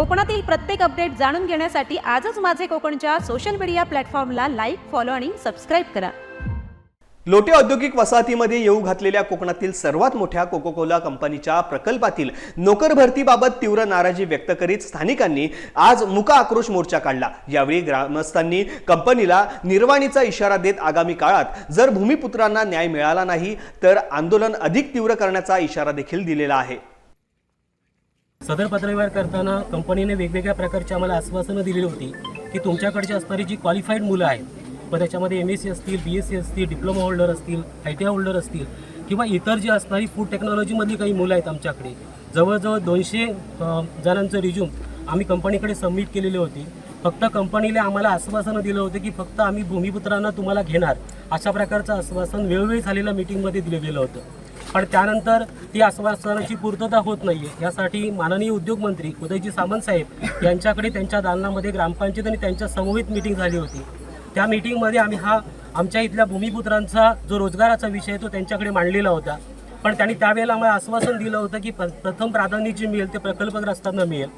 कोकणातील प्रत्येक अपडेट जाणून घेण्यासाठी आजच माझे कोकणच्या सोशल मीडिया प्लॅटफॉर्मला लाईक फॉलो आणि सबस्क्राईब करा. लोटे औद्योगिक वसाहतीमध्ये येऊ घातलेल्या कोकणातील सर्वात मोठ्या कोको कोला कंपनीच्या प्रकल्पातील नोकर भरतीबाबत तीव्र नाराजी व्यक्त करीत स्थानिकांनी आज मुका आक्रोश मोर्चा काढला. यावेळी ग्रामस्थांनी कंपनीला निर्वाणीचा इशारा देत आगामी काळात जर भूमिपुत्रांना न्याय मिळाला नाही तर आंदोलन अधिक तीव्र करण्याचा इशारा देखील दिलेला आहे. सदर पत्रव्यवहार करताना कंपनीने वेगवेगळ्या प्रकारची आम्हाला आश्वासनं दिलेली होती की तुमच्याकडची असणारी जी क्वालिफाईड मुलं आहेत पण त्याच्यामध्ये एम एस सी असतील बी एस सी असतील डिप्लोमा होल्डर असतील आय टी आय होल्डर असतील किंवा इतर जी असणारी फूड टेक्नॉलॉजीमधली काही मुलं आहेत आमच्याकडे जवळजवळ दोनशे जणांचं रिझ्यूम आम्ही कंपनीकडे सबमिट केलेली होती. फक्त कंपनीने आम्हाला आश्वासनं दिलं होतं की फक्त आम्ही भूमिपुत्रांना तुम्हाला घेणार अशा प्रकारचं आश्वासन वेळोवेळी झालेल्या मीटिंगमध्ये दिलं गेलं होतं. पण त्यानंतर ती आश्वासनाची पूर्तता होत नाही आहे यासाठी माननीय उद्योगमंत्री उदयजी सामंत साहेब यांच्याकडे त्यांच्या दालनामध्ये ग्रामपंचायत आणि त्यांच्या समूहित मिटिंग झाली होती. त्या मिटिंगमध्ये आम्ही हा आमच्या इथल्या भूमिपुत्रांचा जो रोजगाराचा विषय तो त्यांच्याकडे मांडलेला होता. पण त्यांनी त्यावेळेला आम्हाला आश्वासन दिलं होतं की प- प्रथम प्राधान्य जे मिळेल ते प्रकल्पग्रस्तांना मिळेल.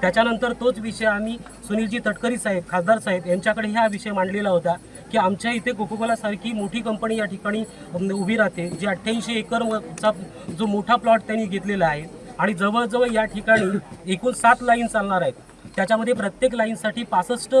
त्याच्यानंतर तोच विषय आम्ही सुनीलजी तटकरी साहेब खासदार साहेब यांच्याकडे हा विषय मांडलेला होता. की आमच्या इथे कोकोकोला सारखी मोठी कंपनी या ठिकाणी उभी राहते जी अठ्ठ्याऐंशी एकरचा जो मोठा प्लॉट त्यांनी घेतलेला आहे. आणि जवळजवळ या ठिकाणी एकूण सात लाईन चालणार आहेत. त्याच्यामध्ये प्रत्येक लाईनसाठी पासष्ट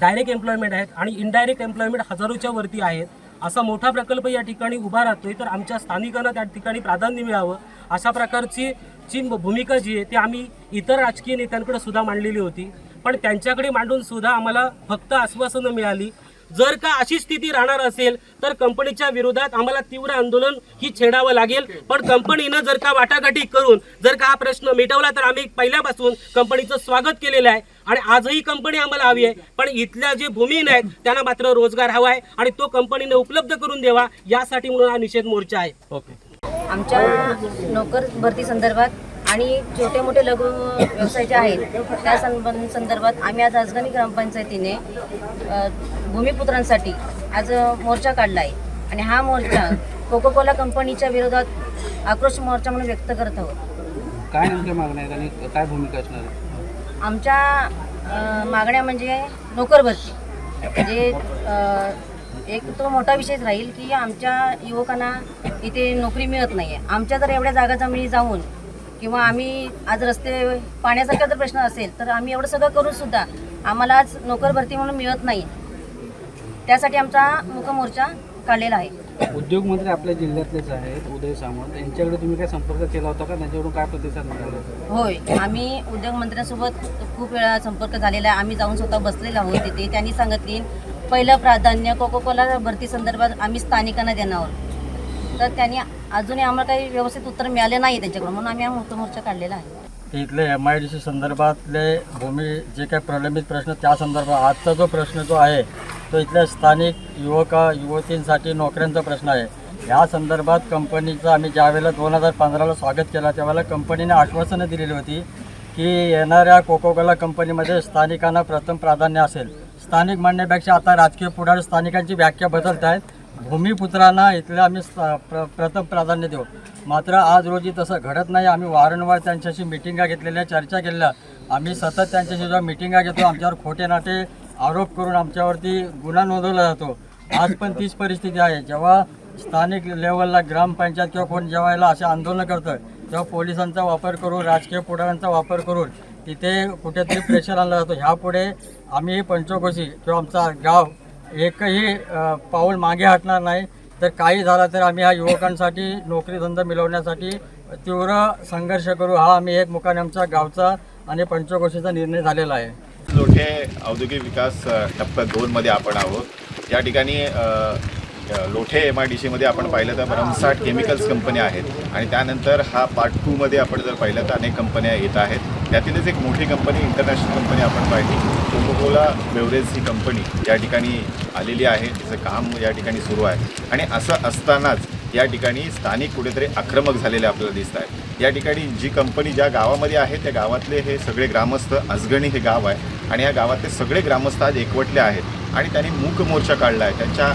डायरेक्ट एम्प्लॉयमेंट आहेत आणि इनडायरेक्ट एम्प्लॉयमेंट हजारोच्या वरती आहेत. असा मोठा प्रकल्प या ठिकाणी उभा राहतोय तर आमच्या स्थानिकांना त्या ठिकाणी प्राधान्य मिळावं. अशा प्रकारची जी भूमिका जी आहे ती आम्ही इतर राजकीय नेत्यांकडे सुद्धा मांडलेली होती. पण त्यांच्याकडे मांडून सुद्धा आम्हाला फक्त आश्वासनं मिळाली जर का अशी स्थिती राहणार असेल तर कंपनीच्या विरोधात आम्हाला तीव्र आंदोलन ही छेडावं लागेल. पण कंपनीनं जर का वाटाघाटी करून जर का हा प्रश्न मिटवला तर आम्ही पहिल्यापासून कंपनीचं स्वागत केलेलं आहे आणि आजही कंपनी आम्हाला हवी आहे. पण इथल्या जे भूमिहीन आहेत त्यांना मात्र रोजगार हवा आहे आणि तो कंपनीने उपलब्ध करून द्यावा यासाठी म्हणून हा निषेध मोर्चा आहे. ओके आमच्या नोकर भरती संदर्भात आणि छोटे मोठे लघु व्यवसाय जे आहेत त्या संदर्भात आम्ही आज राजधानी ग्रामपंचायतीने भूमिपुत्रांसाठी आज मोर्चा काढला आहे. आणि हा मोर्चा कोको कोला कंपनीच्या विरोधात आक्रोश मोर्चा म्हणून व्यक्त करत आहोत. काय नेमक्या मागण्या आहेत आणि काय भूमिका असणार आहे? आमच्या मागण्या म्हणजे नोकर भरती. म्हणजे एक तो मोठा विषयच राहील की आमच्या युवकांना इथे नोकरी मिळत नाही आहे आमच्या जर एवढ्या जागा जमिनी जाऊन किंवा आम्ही आज रस्ते पाण्यासारखा जर प्रश्न असेल तर आम्ही एवढं सगळं करून सुद्धा आम्हाला आज नोकर भरती म्हणून मिळत नाही. त्यासाठी आमचा मुख मोर्चा काढलेला आहे. उद्योगमंत्री आपल्या जिल्ह्यातलेच आहेत उदय सामंत. यांच्याकडे तुम्ही काय संपर्क केला होता का? त्यांच्याकडून काय प्रतिसाद मिळाला होय आम्ही उद्योगमंत्र्यांसोबत खूप वेळा संपर्क झालेला आहे. आम्ही जाऊन स्वतः बसलेलो आहोत तिथे. त्यांनी सांगितले पहिलं प्राधान्य कोको कोला भरती संदर्भात आम्ही स्थानिकांना देणार आहोत. तर त्यांनी अजूनही आम्हाला काही व्यवस्थित उत्तर मिळाले नाही त्यांच्याकडून म्हणून आम्ही हा मोर्चा काढलेला आहे. इथले एम आय डी सी संदर्भातले भूमी जे काही प्रलंबित प्रश्न त्या संदर्भात आजचा जो प्रश्न जो आहे तो इथल्या स्थानिक युवका युवतींसाठी नोकऱ्यांचा प्रश्न आहे. या संदर्भात कंपनीचं आम्ही ज्यावेळेला दोन हजार पंधराला स्वागत केला त्यावेळेला कंपनीने आश्वासनं दिलेली होती की येणाऱ्या कोकोकोला कंपनीमध्ये स्थानिकांना प्रथम प्राधान्य असेल. स्थानिक म्हणण्यापेक्षा आता राजकीय पुढारी स्थानिकांची व्याख्या बदलत आहेत भूमिपुत्रांना इथले आम्ही स- प्र प्रथम प्राधान्य देऊ. मात्र आज रोजी तसं घडत नाही. आम्ही वारंवार त्यांच्याशी मिटिंगा घेतलेल्या चर्चा केलेल्या. आम्ही सतत त्यांच्याशी जेव्हा मिटिंगा घेतो आमच्यावर खोटे नाटे आरोप करून आमच्यावरती गुन्हा नोंदवला जातो. आज पण तीच परिस्थिती आहे. जेव्हा स्थानिक लेवलला ग्रामपंचायत किंवा कोण जेव्हा याला असे आंदोलन करतं तेव्हा पोलिसांचा वापर करून राजकीय पुढाऱ्यांचा वापर करून तिथे कुठेतरी प्रेशर आणला जातो. ह्यापुढे आम्ही पंचकोशी किंवा आमचा गाव एकही पाऊल मागे हटणार नाही. तर काही झालं तर आम्ही ह्या युवकांसाठी नोकरी धंदा मिळवण्यासाठी तीव्र संघर्ष करू. हा आम्ही एक मुखाने आमच्या गावचा आणि पंचकोशीचा निर्णय झालेला आहे. लोठे औद्योगिक विकास अ, टप्पा दोनमध्ये आपण आहोत. या ठिकाणी लोठे एम आय डी सीमध्ये आपण पाहिलं तर भरमसाठ केमिकल्स कंपन्या आहेत. आणि त्यानंतर हा पार्ट टूमध्ये आपण जर पाहिलं तर अनेक कंपन्या येत आहेत. त्यातीलच एक मोठी कंपनी इंटरनॅशनल कंपनी आपण पाहिली. कोकोकोला बेवरेज ही कंपनी या ठिकाणी आलेली आहे तिचं काम या ठिकाणी सुरू आहे. आणि असं असतानाच या ठिकाणी स्थानिक कुठेतरी आक्रमक झालेले आपल्याला दिसत आहेत या ठिकाणी जी कंपनी ज्या गावामध्ये आहे त्या गावातले हे सगळे ग्रामस्थ अजगणी हे गाव आहे. आणि या गावातले सगळे ग्रामस्थ आज एकवटले आहेत. आणि त्यांनी मूक मोर्चा काढला आहे. त्यांच्या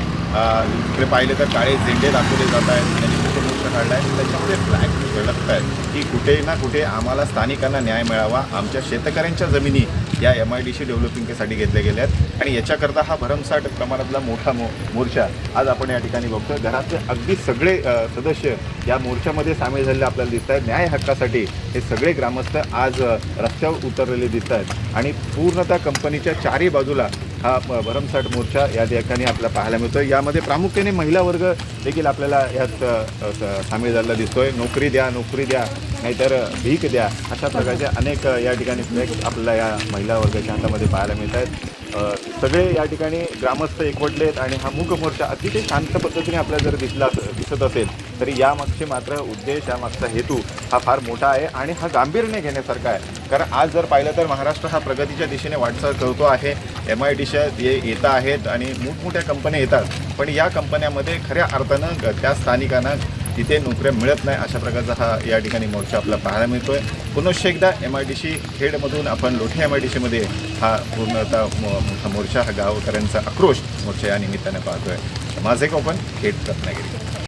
इकडे पाहिले तर काळे झेंडे दाखवले जात आहेत. त्यांनी काढला आहे त्याच्यामध्ये फ्लॅग झळकत आहेत की कुठे ना कुठे आम्हाला स्थानिकांना न्याय मिळावा आमच्या शेतकऱ्यांच्या जमिनी या एम आय डी सी डेव्हलपिंगसाठी घेतल्या गेल्या आहेत. आणि याच्याकरता हा भरमसाठ प्रमाणातला मोठा मो मोर्चा आज आपण या ठिकाणी बघतोय. घरातले अगदी सगळे सदस्य या मोर्चामध्ये सामील झालेले आपल्याला दिसत आहेत न्याय हक्कासाठी हे सगळे ग्रामस्थ आज रस्त्यावर उतरलेले दिसत आहेत आणि पूर्णतः कंपनीच्या चारही बाजूला हा ब- भरमसाठ मोर्चा या ठिकाणी आपल्याला पाहायला मिळतोय. यामध्ये प्रामुख्याने महिला वर्ग देखील आपल्याला यात सामील झालेला दिसतोय. नोकरी द्या नोकरी द्या नाहीतर भीक द्या अशा प्रकारच्या अनेक या ठिकाणी फ्लेक्स आपल्याला या महिला वर्गाच्या हातामध्ये पाहायला मिळत आहेत सगळे या ठिकाणी ग्रामस्थ एकवटले आहेत आणि हा मूक मोर्चा अतिशय शांत पद्धतीने आपल्याला जर दिसला दिसत असेल तरी यामागचे मात्र उद्देश यामागचा हेतू हा फार मोठा आहे आणि हा गांभीर्याने घेण्यासारखा आहे. कारण आज जर पाहिलं तर महाराष्ट्र हा प्रगतीच्या दिशेने वाटचाल करतो आहे. एम आय डीच्या ये येत आहेत आणि मोठमोठ्या कंपन्या येतात. पण या कंपन्यामध्ये खऱ्या अर्थानं ग- त्या स्थानिकांना तिथे नोकऱ्या मिळत नाही अशा प्रकारचा हा या ठिकाणी मोर्चा आपल्याला पाहायला मिळतोय. पुनश्च एकदा एम आय डी सी खेडमधून आपण लोठे एम आय डी सीमध्ये हा पूर्णतः मो- मोठा मोर्चा हा गावकऱ्यांचा आक्रोश मोर्चा या निमित्ताने पाहतोय. माझे कोपन खेड रत्नागिरी.